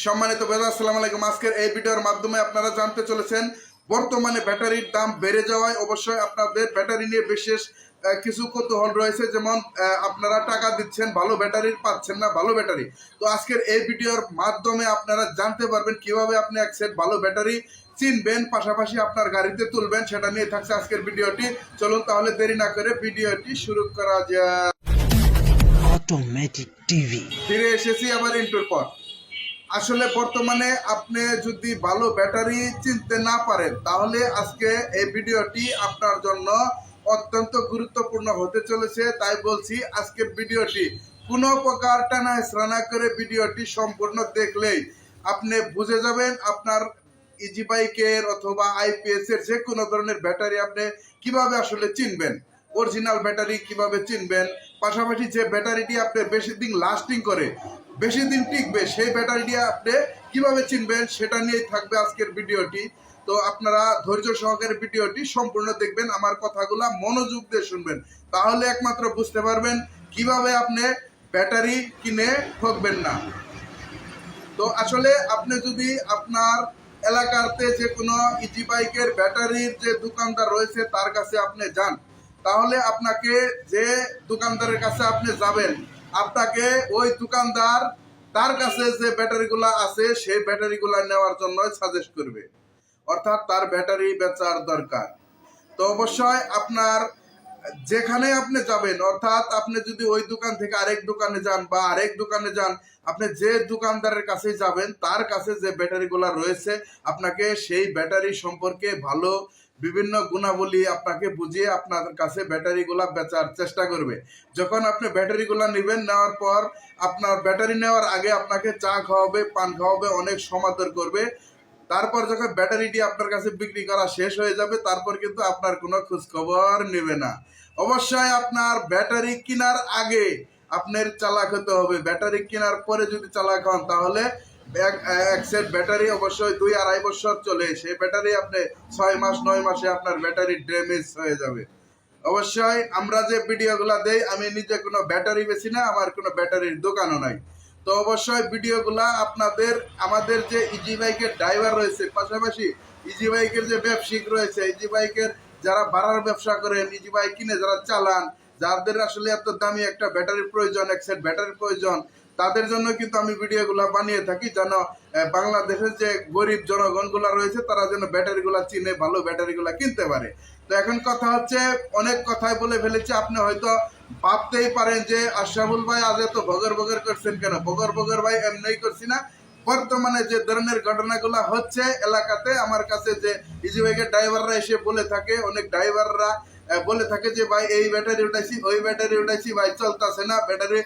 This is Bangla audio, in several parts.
সম্মানিত বেদা আসসালামু আলাইকুম। আজকের এই ভিডিওর মাধ্যমে আপনারা জানতে চলেছেন বর্তমানে ব্যাটারির দাম বেড়ে যাওয়ায় অবশ্যই আপনাদের ব্যাটারি নিয়ে বিশেষ কিছু কৌতূহল রয়েছে। যেমন আপনারা টাকা দিচ্ছেন ভালো ব্যাটারির পাচ্ছেন না ভালো ব্যাটারি। তো আজকের এই ভিডিওর মাধ্যমে আপনারা জানতে পারবেন কীভাবে আপনি এক সেট ভালো ব্যাটারি চিনবেন পাশাপাশি আপনার গাড়িতে তুলবেন সেটা নিয়ে থাকছে আজকের ভিডিওটি। চলুন তাহলে দেরি না করে ভিডিওটি শুরু করা যায় Automatic TV. ফিরে এসেছি আবার ইন্টুর পর। আসলে বর্তমানে আপনি যদি ভালো ব্যাটারি চিনতে না পারেন, তাহলে আজকে এই ভিডিওটি আপনার জন্য অত্যন্ত গুরুত্বপূর্ণ হতে চলেছে। তাই বলছি, আজকে ভিডিওটি কোনো প্রকার টানা হেসরা করে ভিডিওটি সম্পূর্ণ দেখলেই আপনি বুঝে যাবেন আপনার ইজি বাইকের অথবা আইপিএস এর যে কোনো ধরনের ব্যাটারি আপনি কীভাবে আসলে চিনবেন। অরিজিনাল ব্যাটারি কীভাবে চিনবেন? পাশাপাশি যে ব্যাটারিটি আপনার বেশি দিন লাস্টিং করে বেশি দিন টিকবে, সেই ব্যাটারিটি আপনি কীভাবে চিনবেন সেটা নিয়েই থাকবে আজকের ভিডিওটি। তো আপনারা ধৈর্য সহকারে ভিডিওটি সম্পূর্ণ দেখবেন, আমার কথাগুলো মনোযোগ দিয়ে শুনবেন। তাহলে একমাত্র বুঝতে পারবেন কীভাবে আপনি ব্যাটারি কিনে ঠকবেন না। তো আসলে আপনি যদি আপনার এলাকাতে যে কোনো ইজি বাইকের ব্যাটারির যে দোকানদার রয়েছে, তার কাছে আপনি যান তাহলে আপনাকে যে দোকানদারের কাছে আপনি যাবেন, আপনাকে ওই দোকানদার তার কাছে যে ব্যাটারিগুলো আছে, সেই ব্যাটারিগুলো নেওয়ার জন্য সাজেস্ট করবে। অর্থাৎ তার ব্যাটারি বেচার দরকার। তো অবশ্যই আপনার যেখানে আপনি যাবেন, অর্থাৎ আপনি যদি ওই দোকান থেকে আরেক দোকানে যান বা আরেক দোকানে যান, আপনি যে দোকানদারের কাছে যাবেন, তার কাছে যে ব্যাটারিগুলো রয়েছে, আপনাকে সেই ব্যাটারি সম্পর্কে ভালো বিভিন্ন গুণাবলী আপনাকে বুঝিয়ে আপনার কাছে ব্যাটারিগুলা বেচার চেষ্টা করবে। যখন আপনি ব্যাটারিগুলা নেবেন, নেওয়ার পর আপনার ব্যাটারি নেওয়ার আগে আপনাকে চা খাওয়াবে, পান খাওয়াবে, অনেক সমাদর করবে। তারপর যখন ব্যাটারিটি আপনার কাছে বিক্রি করা শেষ হয়ে যাবে, তারপর কিন্তু আপনার কোনো খোঁজ খবর নেবে না। অবশ্যই আপনার ব্যাটারি কেনার আগে আপনার চালাক হতে হবে। ব্যাটারি কেনার পরে যদি চালাক হন, তাহলে এক সেট ব্যাটারি অবশ্যই দুই আড়াই বছর চলে। সেই ব্যাটারি আপনি ছয় মাস, নয় মাসে আপনার ব্যাটারি ড্যামেজ হয়ে যাবে। অবশ্যই আমরা যে ভিডিওগুলো দেই, আমি নিজে কোনো ব্যাটারি বেশি না, আমার কোনো ব্যাটারির দোকানও নাই। তো অবশ্যই ভিডিওগুলা আপনাদের, আমাদের যে ইজি বাইকের ড্রাইভার রয়েছে, পাশাপাশি ইজি বাইকের যে ব্যবসায়িক রয়েছে ইজি বাইকের যারা ভাড়ার ব্যবসা করেন ইজি বাইক কিনে যারা চালান, যাদের আসলে এত দামি একটা ব্যাটারির প্রয়োজন, এক সেট ব্যাটারির প্রয়োজন, তাদের জন্য কিন্তু আমি ভিডিওগুলো বানিয়ে থাকি যেন বাংলাদেশের যে গরিব জনগণগুলো রয়েছে, তারা যেন ব্যাটারিগুলো চিনে, ভালো ব্যাটারিগুলো কিনতে পারে। তো এখন কথা হচ্ছে, অনেক কথাই বলে ফেলেছি, আপনি হয়তো ভাবতেই পারেন যে আশরাফুল ভাই আজ এত ভগর ভগর করছেন কেন? ভগর ভগর ভাই এমনি করছি না। বর্তমানে যে ধরনের ঘটনাগুলো হচ্ছে এলাকাতে, আমার কাছে যে ইজি বাইকের ড্রাইভাররা এসে বলে থাকে, অনেক ড্রাইভাররা বলে থাকে যে, ভাই, এই ব্যাটারি উঠাইছি, ওই ব্যাটারি উঠাইছি, ভাই, চলতেছে না। ব্যাটারি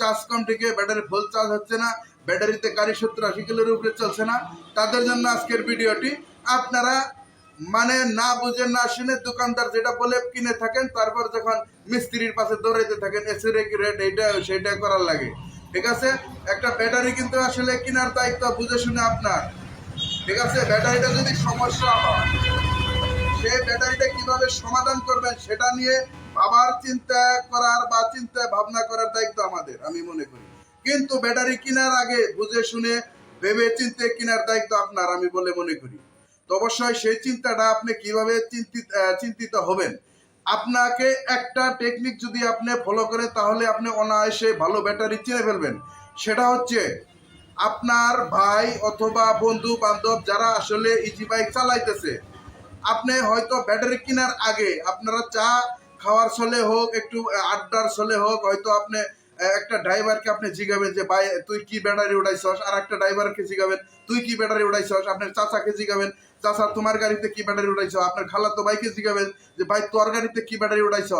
চার্জ কম থেকে ব্যাটারি ফুল চার্জ হচ্ছে না। ব্যাটারিতে গাড়ি সত্তর আশি কিলোর উপরে চলছে না। তাদের জন্য আজকের ভিডিওটি, আপনারা মানে না বুঝে না শুনে দোকানদার যেটা বলে কিনে থাকেন, তারপর যখন মিস্ত্রির পাশে দৌড়াইতে থাকেন, এসিরে কি রেট এইটা, সেইটা করার লাগে। ঠিক আছে? একটা ব্যাটারি কিন্তু আসলে কেনার দায়িত্ব, বুঝে শুনে আপনার। ঠিক আছে? ব্যাটারিটা যদি সমস্যা হয়, সেই ব্যাটারিটা কীভাবে সমাধান করবেন, সেটা নিয়ে আবার চিন্তা করার বা চিন্তা ভাবনা করার দায়িত্ব আমাদের, আমি মনে করি। কিন্তু ব্যাটারি কেনার আগে, বুঝে শুনে ভেবে চিন্তে কেনার দায়িত্ব আপনার, আমি বলে মনে করি। তো অবশ্যই সেই চিন্তাটা আপনি কীভাবে চিন্তিত চিন্তিত হবেন? আপনাকে একটা টেকনিক যদি আপনি ফলো করেন, তাহলে আপনি অনায়াসে ভালো ব্যাটারি চিনে ফেলবেন। সেটা হচ্ছে আপনার ভাই অথবা বন্ধু বান্ধব যারা আসলে ইজি বাইক চালাইতেছে, আপনি হয়তো ব্যাটারি কেনার আগে আপনারা চা খাওয়ার চলে হোক, একটু আড্ডার চলে হোক, হয়তো আপনি একটা ড্রাইভারকে আপনি জিগাবেন যে, ভাই, তুই কি ব্যাটারি উঠাইছস? আর একটা ড্রাইভারকে জিগাবেন, তুই কি ব্যাটারি উঠাইছস? আপনার চাচাকে জিগাবেন চাচা, তোমার গাড়িতে কি ব্যাটারি উঠাইছ? আপনার খালাতো ভাইকে জিগাবেন যে, ভাই, তোর গাড়িতে কি ব্যাটারি উঠাইছ?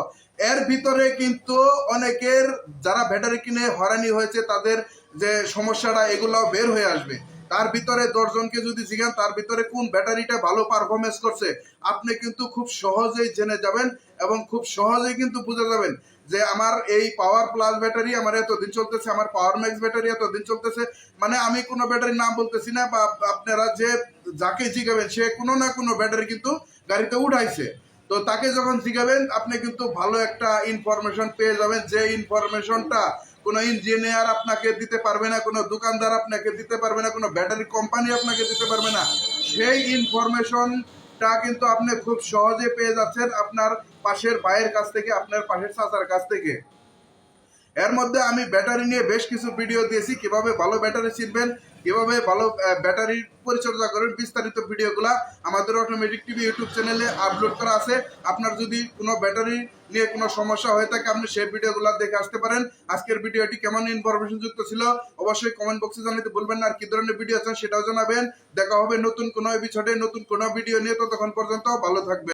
এর ভিতরে কিন্তু অনেকের যারা ব্যাটারি কিনে হয়রানি হয়েছে, তাদের যে সমস্যাটা এগুলো বের হয়ে আসবে। তার ভিতরে দশজনকে যদি জিগান, তার ভিতরে কোন ব্যাটারিটা ভালো পারফরমেন্স করছে, আপনি কিন্তু খুব সহজেই জেনে যাবেন এবং খুব সহজেই কিন্তু বুঝে যাবেন। যে আমার এই পাওয়ার প্লাস ব্যাটারি আমার এতদিন চলতেছে, আমার পাওয়ার ম্যাক্স ব্যাটারি এতদিন চলতেছে মানে আমি কোনো ব্যাটারির নাম বলতেছি না, বা আপনারা যে যাকে জিগাবেন, সে কোনো না কোনো ব্যাটারি কিন্তু গাড়িতে উঠাইছে। তো তাকে যখন জিগাবেন, আপনি কিন্তু ভালো একটা ইনফরমেশন পেয়ে যাবেন। যে ইনফরমেশনটা কোনো ইঞ্জিনিয়ার আপনাকে দিতে পারবে না, কোনো দোকানদার আপনাকে দিতে পারবে না, কোনো ব্যাটারি কোম্পানি আপনাকে দিতে পারবে না, সেই ইনফরমেশনটা কিন্তু আপনি খুব সহজে পেয়ে যাচ্ছেন আপনার পাশের ভাইয়ের কাছ থেকে, আপনার পাশের চাচার কাছ থেকে। এর মধ্যে আমি ব্যাটারি নিয়ে বেশ কিছু ভিডিও দিয়েছি, কীভাবে ভালো ব্যাটারি চিনবেন কীভাবে ভালো ব্যাটারির পরিচর্যা করেন বিস্তারিত ভিডিওগুলা আমাদের অটোমেটিক টিভি ইউটিউব চ্যানেলে আপলোড করা আছে। আপনার যদি কোনো ব্যাটারি নিয়ে কোনো সমস্যা হয়ে থাকে, আপনি সেই ভিডিওগুলো দেখে আসতে পারেন। আজকের ভিডিওটি কেমন ইনফরমেশন যুক্ত ছিল, অবশ্যই কমেন্ট বক্সে জানাতে বলবেন না। আর কি ধরনের ভিডিও আছেন সেটাও জানাবেন। দেখা হবে নতুন কোনো এপিসোডে নতুন কোনো ভিডিও নিয়ে। ততক্ষণ পর্যন্ত ভালো থাকবেন।